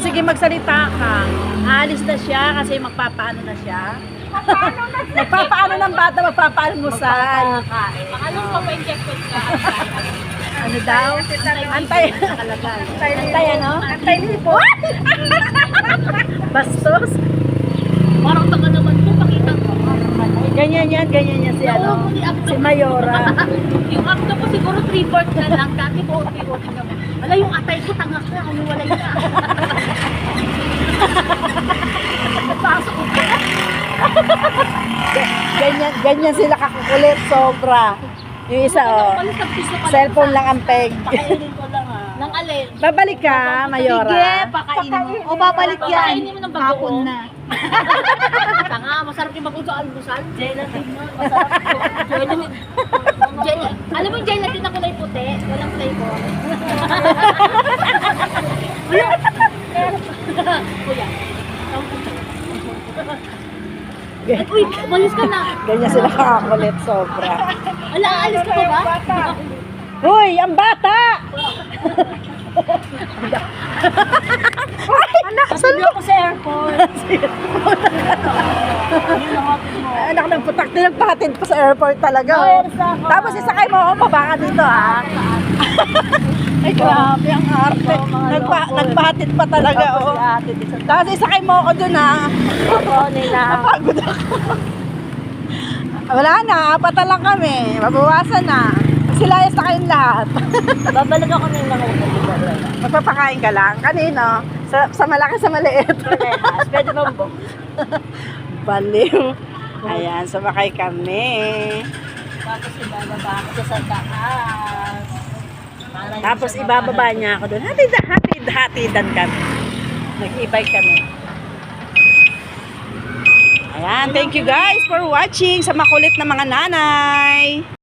Sige, magsalita ka. Alis na siya kasi magpapaano na siya. magpapaano ng bata, magpapaalmusal. Anong pa-injected ka? Ano daw? Antay. Antay ano? Antay lipo. Bastos. Parang tanga naman po, pakita ko. Ganyan yan, ganyan yan si ano. Si Mayora. yung acto ko siguro 3-4 na lang. Dati po, 3 naman. Wala yung atay ko, tanga ka. Ano wala yun ah. Napasok ko pa. Ganyan, ganyan sila kakukulit, sobra. Yung isa, oh. Cellphone lang ang peg. Pakainin ko lang ah. Nang alin? Babalik ka, Mayora. pakainin mo. O, babalik yan. Pakainin mo ng bagoong. na. Tanga, masarap yung bagoong sa almusal. Gelatin mo, masarap. Gel- Alam mo yung gelatin na kulay puti? Walang flavor. Uy, malis ka na. Ganyan sila kakukulit, sobra. Ala, alis ka ba? Hoy, ang bata! Anak, saan Sabi ako sa airport. Anak ng putak nagpahatid pa sa airport talaga. Oh. Tapos isakay mo ako baka dito ha. Ay grabe ang arte. Nagpa, nagpahatid pa talaga oh. Tapos isakay mo ako dun ha. Ako nila. Napagod ako. Wala na, apat na lang kami. Mabawasan na. Sila sa kayong lahat. Babalik ako ng mga Magpapakain ka lang. Kanino? Sa, sa malaki sa maliit. Pwede bang book? Baliw. Ayan, sumakay kami. Tapos ibababa ako sa taas. Para yung Tapos ibababa baba. niya ako doon. Hatid, hatid, hatidan kami. Nag-e-bike kami. Ayan, thank you guys for watching sa makulit na mga nanay.